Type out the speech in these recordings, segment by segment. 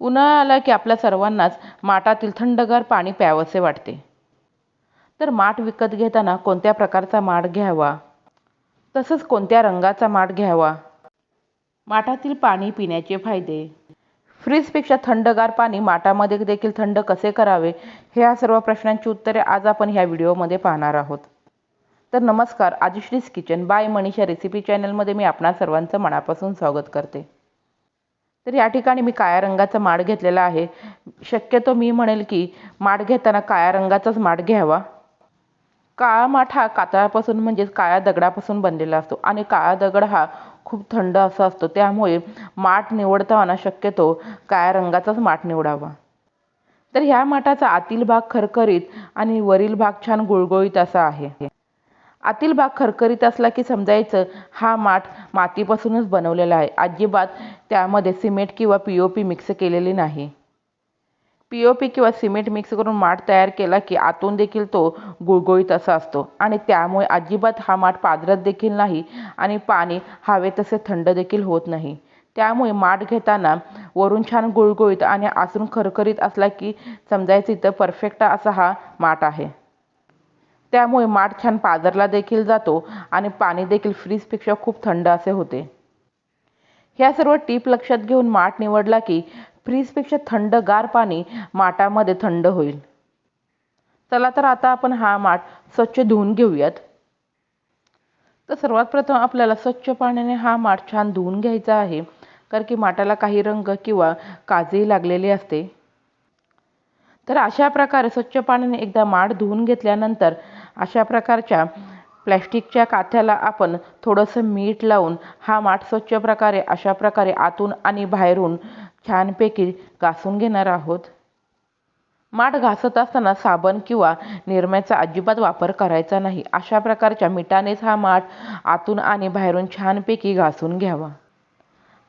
उन्हाळा आला की आपल्या सर्वांनाच माठातील थंडगार पाणी प्यावंसे वाटते. तर माठ विकत घेताना कोणत्या प्रकारचा माठ घ्यावा? तसंच कोणत्या रंगाचा माठ घ्यावा? माठातील पाणी पिण्याचे फायदे. फ्रीजपेक्षा थंडगार पाणी माठामध्ये देखील थंड कसे करावे? ह्या सर्व प्रश्नांची उत्तरे आज आपण ह्या व्हिडिओमध्ये पाहणार आहोत. तर नमस्कार आजुश्रीज किचन बाय मनीषा रेसिपी चॅनलमध्ये मी आपणा सर्वांचं मनापासून स्वागत करते. तर या ठिकाणी मी काळ्या रंगाचा माठ घेतलेला आहे. शक्यतो मी म्हणेल की माठ घेताना काळ्या रंगाचाच माठ घ्यावा. काळा माठ हा कातळापासून म्हणजेच काळ्या दगडापासून बनलेला असतो आणि काळा दगड हा खूप थंड असा असतो. त्यामुळे माठ निवडताना शक्यतो काळ्या रंगाचाच माठ निवडावा. तर ह्या माठाचा आतील भाग खरखरीत आणि वरील भाग छान गुळगुळीत असा आहे. आतील भाग खरखरीत असला की समजायचं हा माठ मातीपासूनच बनवलेला आहे. अजिबात त्यामध्ये सिमेंट किंवा पी ओ पी मिक्स केलेली नाही. पी ओ पी किंवा सिमेंट मिक्स करून माठ तयार केला की आतून देखील तो गुळगुळीत असा असतो. आणि त्यामुळे अजिबात हा माठ पाजरत देखील नाही आणि पाणी हवे तसे थंड देखील होत नाही. त्यामुळे माठ घेताना वरून छान गुळगुळीत आणि आसून खरखरीत असला की समजायचं इथं परफेक्ट असा हा माठ आहे. त्यामुळे माठ छान पाजरला देखील जातो आणि पाणी देखील फ्रीजपेक्षा खूप थंड असे होते. ह्या सर्व टीप लक्षात घेऊन माठ निवडला की फ्रीजपेक्षा थंडगार पाणी माठामध्ये थंड होईल. चला तर आता आपण हा माठ स्वच्छ धुवून घेऊयात. तर सर्वात प्रथम आपल्याला स्वच्छ पाण्याने हा माठ छान धुवून घ्यायचा आहे कारण की माठाला काही रंग किंवा काजही लागलेली असते. तर अशा प्रकारे स्वच्छ पाण्याने एकदा माठ धुवून घेतल्यानंतर अशा प्रकारच्या प्लॅस्टिकच्या काथ्याला आपण थोडंसं मीठ लावून हा माठ स्वच्छ प्रकारे अशा प्रकारे आतून आणि बाहेरून छानपैकी घासून घेणार आहोत. माठ घासत असताना साबण किंवा निरम्याचा अजिबात वापर करायचा नाही. अशा प्रकारच्या मिठानेच हा माठ आतून आणि बाहेरून छानपैकी घासून घ्यावा.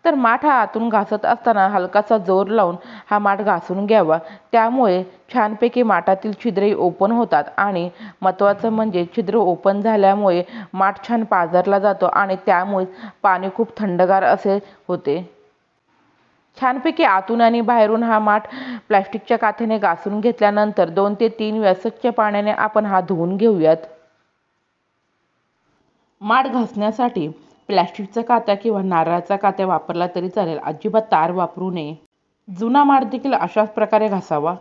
तर माठ हा आतून घासत असताना हलकासा जोर लावून हा माठ घासून घ्यावा. त्यामुळे छानपैकी माठातील छिद्रही ओपन होतात आणि महत्त्वाचं म्हणजे छिद्र ओपन झाल्यामुळे माठ छान पाझरला जातो आणि त्यामुळे पाणी खूप थंडगार असे होते. छानपैकी आतून आणि बाहेरून हा माठ प्लॅस्टिकच्या काथ्याने घासून घेतल्यानंतर दोन ते तीन वेळा स्वच्छ पाण्याने आपण हा धुवून घेऊयात. माठ घासण्यासाठी प्लॅस्टिकचा कात्या किंवा नारळाचा कात्या वापरला तरी चालेल. अजिबात तार वापरू नये. जुना माठ देखील अशाच प्रकारे घासावा.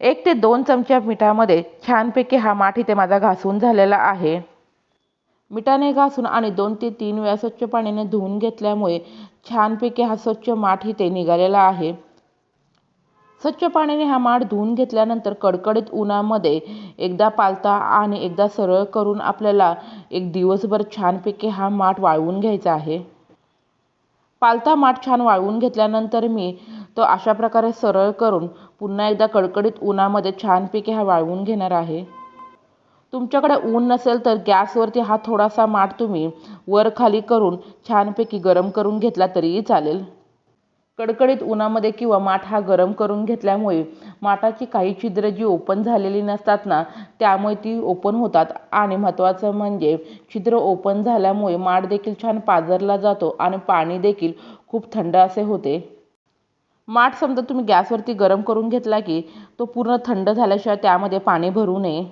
एक ते दोन चमच्या मिठामध्ये छानपैकी हा माठ इथे माझा घासून झालेला आहे. मिठाने घासून आणि दोन ते तीन वेळा स्वच्छ पाण्याने धुवून घेतल्यामुळे छानपैकी हा स्वच्छ माठ इथे निघालेला आहे. स्वच्छ पाण्याने हा माठ धुवून घेतल्यानंतर कडकडीत उन्हामध्ये एकदा पालता आणि एकदा सरळ करून आपल्याला एक दिवसभर छानपैकी हा माठ वाळवून घ्यायचा आहे. पालता माठ छान वाळवून घेतल्यानंतर मी तो अशा प्रकारे सरळ करून पुन्हा एकदा कडकडीत उन्हामध्ये छानपैकी हा वाळवून घेणार आहे. तुमच्याकडे ऊन नसेल तर गॅसवरती हा थोडासा माठ तुम्ही वर खाली करून छानपैकी गरम करून घेतला तरीही चालेल. कडकडीत उन्हामध्ये किंवा माठ हा गरम करून घेतल्यामुळे माठाची काही छिद्र जी ओपन झालेली नसतात ना त्यामुळे ती ओपन होतात. आणि महत्त्वाचं म्हणजे छिद्र ओपन झाल्यामुळे माठ देखील छान पाजरला जातो आणि पाणी देखील खूप थंड असे होते. माठ समजा तुम्ही गॅसवरती गरम करून घेतला की तो पूर्ण थंड झाल्याशिवाय त्यामध्ये पाणी भरू नये.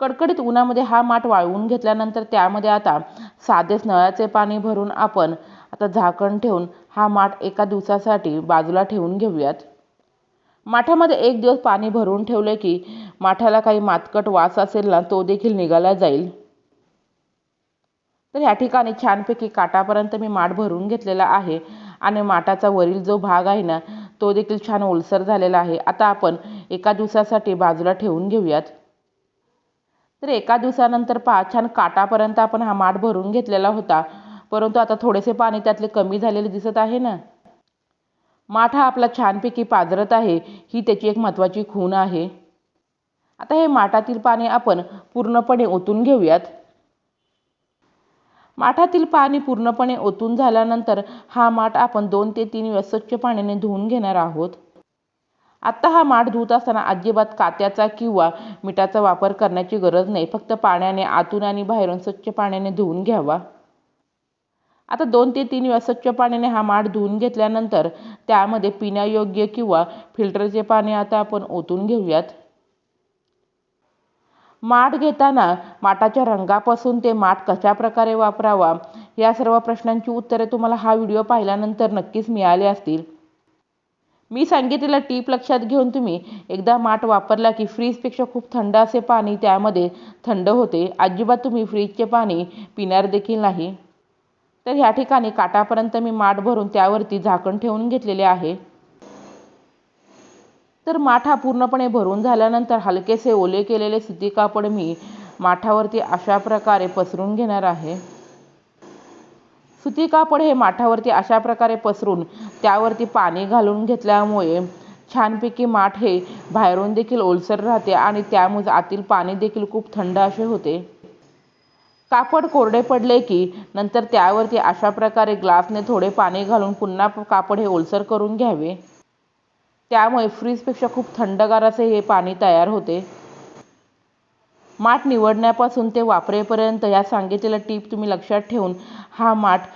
कडकडीत उन्हामध्ये हा माठ वाळवून घेतल्यानंतर त्यामध्ये आता साधेच नळाचे पाणी भरून आपण आता झाकण ठेवून हा माठ एका दिवसासाठी बाजूला ठेवून घेऊयात. माठामध्ये एक दिवस पाणी भरून ठेवले की माठाला काही मातकट वास असेल ना तो देखील निघाला जाईल. तर ह्या ठिकाणी छानपैकी काटापर्यंत मी माठ भरून घेतलेला आहे आणि माठाचा वरील जो भाग आहे ना तो देखील छान ओलसर झालेला आहे. आता आपण एका दिवसासाठी बाजूला ठेवून घेऊयात. तर एका दिवसानंतर पहा छान काटापर्यंत आपण हा माठ भरून घेतलेला होता. परंतु आता थोडेसे पाणी त्यातले कमी झालेले दिसत आहे ना? माठ हा आपला छानपैकी पाजरत आहे ही त्याची एक महत्त्वाची खूण आहे. आता हे माठातील पाणी आपण पूर्णपणे ओतून घेऊयात. माठातील पाणी पूर्णपणे ओतून झाल्यानंतर हा माठ आपण दोन ते तीन वेळा स्वच्छ पाण्याने धुवून घेणार आहोत. आत्ता हा माठ धुत असताना अजिबात कात्याचा किंवा मिठाचा वापर करण्याची गरज नाही. फक्त पाण्याने आतून आणि बाहेरून स्वच्छ पाण्याने धुवून घ्यावा. आता दोन ते तीन वेळा स्वच्छ पाण्याने हा माठ धुवून घेतल्यानंतर त्यामध्ये पिण्यायोग्य किंवा फिल्टरचे पाणी आता आपण ओतून घेऊयात. माठ घेताना माठाच्या रंगापासून ते माठ कशा प्रकारे वापरावा या सर्व प्रश्नांची उत्तरे तुम्हाला हा व्हिडिओ पाहिल्यानंतर नक्कीच मिळाली असतील. मी सांगितलेला टीप लक्षात घेऊन तुम्ही एकदा माठ वापरला की फ्रीजपेक्षा खूप थंड असे पाणी त्यामध्ये थंड होते. अजिबात तुम्ही फ्रीजचे पाणी पिणार देखील नाही. तर ह्या ठिकाणी काटापर्यंत मी माठ भरून त्यावरती झाकण ठेवून घेतलेले आहे. तर माठ हा पूर्णपणे भरून झाल्यानंतर हलकेसे ओले केलेले सुती कापड मी माठावरती अशा प्रकारे पसरून घेणार आहे. सुती कापड हे माठावरती अशा प्रकारे पसरून त्यावरती पाणी घालून घेतल्यामुळे छानपैकी माठ हे बाहेरून देखील ओलसर राहते आणि त्यामुळे आतील पाणी देखील खूप थंड असे होते. कापड कोरडे पडले की नंतर त्यावरती अशा प्रकारे ग्लासने थोडे पाणी घालून पुन्हा कापड हे ओलसर करून घ्यावे. त्यामुळे फ्रीजपेक्षा खूप थंडगार असे हे पाणी तयार होते. माठ निवडण्यापासून ते वापरेपर्यंत या सांगितलेल्या टीप तुम्ही लक्षात ठेवून हा माठ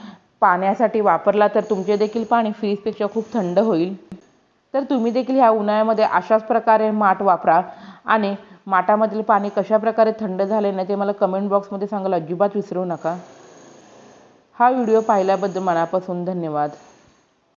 पाण्यासाठी वापरला तर तुमचे देखील पाणी फ्रीजपेक्षा खूप थंड होईल. तर तुम्ही देखील ह्या उन्हाळ्यामध्ये अशाच प्रकारे माठ वापरा आणि माठामधील पाणी कशा प्रकारे थंड झाले ना ते मला कमेंट बॉक्समध्ये सांगायला अजिबात विसरू नका. हा व्हिडिओ पाहिल्याबद्दल मनापासून धन्यवाद.